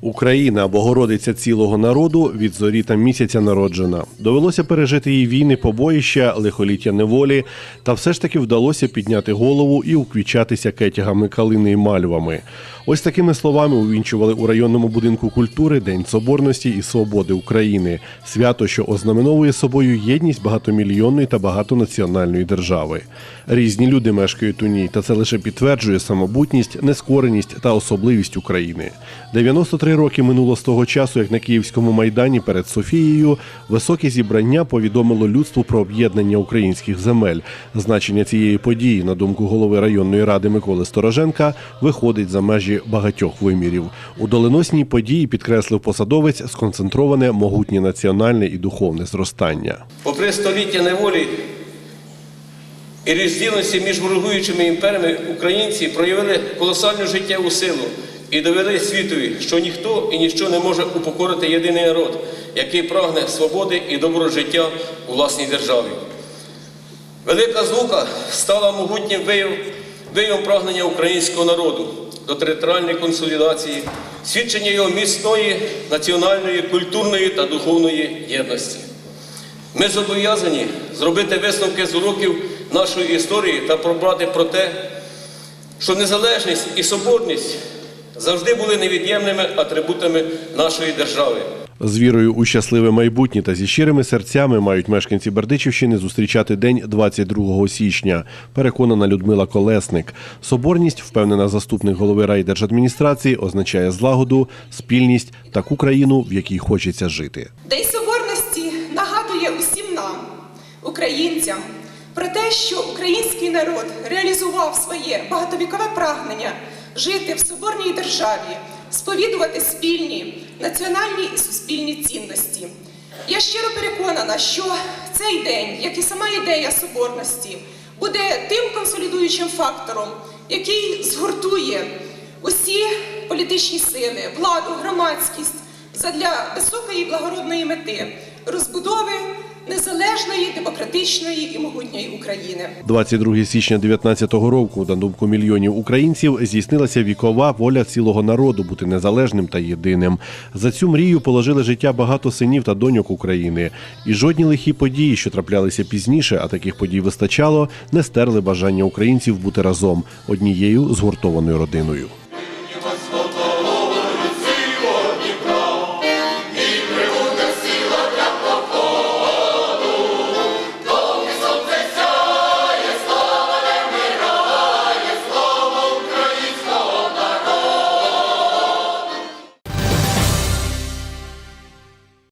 Україна, Богородиця цілого народу, від зорі та місяця народжена. Довелося пережити їй війни, побоїща, лихоліття неволі, та все ж таки вдалося підняти голову і уквічатися кетягами калини і мальвами. Ось такими словами увінчували у районному будинку культури День Соборності і Свободи України, свято, що ознаменовує собою єдність багатомільйонної та багатонаціональної держави. Різні люди мешкають у ній, та це лише підтверджує самобутність, нескореність та особливість України. 93 роки минуло з того часу, як на Київському майдані перед Софією високе зібрання повідомило людству про об'єднання українських земель. Значення цієї події, на думку голови районної ради Миколи Стороженка, виходить за межі багатьох вимірів. У доленосній події підкреслив посадовець сконцентроване могутнє національне і духовне зростання. Попри століття неволі і розділеності між ворогуючими імперіями, українці проявили колосальну життєву силу і довели світові, що ніхто і ніщо не може упокорити єдиний народ, який прагне свободи і доброго життя у власній державі. Велика Злука стала могутнім вияв, виявом прагнення українського народу до територіальної консолідації, свідчення його міцної національної, культурної та духовної єдності. Ми зобов'язані зробити висновки з уроків нашої історії та пробрати про те, що незалежність і соборність завжди були невід'ємними атрибутами нашої держави. З вірою у щасливе майбутнє та зі щирими серцями мають мешканці Бердичівщини зустрічати день 22 січня. Переконана Людмила Колесник. Соборність, впевнена заступник голови райдержадміністрації, означає злагоду, спільність, таку країну, в якій хочеться жити. День Соборності нагадує усім нам, українцям, про те, що український народ реалізував своє багатовікове прагнення жити в соборній державі, сповідувати спільні національні і суспільні цінності. Я щиро переконана, що цей день, як і сама ідея соборності, буде тим консолідуючим фактором, який згуртує усі політичні сили, владу, громадськість задля високої і благородної мети розбудови незалежної, демократичної і могутньої України. 22 січня 19 року, на думку мільйонів українців, здійснилася вікова воля цілого народу бути незалежним та єдиним. За цю мрію положили життя багато синів та доньок України. І жодні лихі події, що траплялися пізніше, а таких подій вистачало, не стерли бажання українців бути разом однією згуртованою родиною.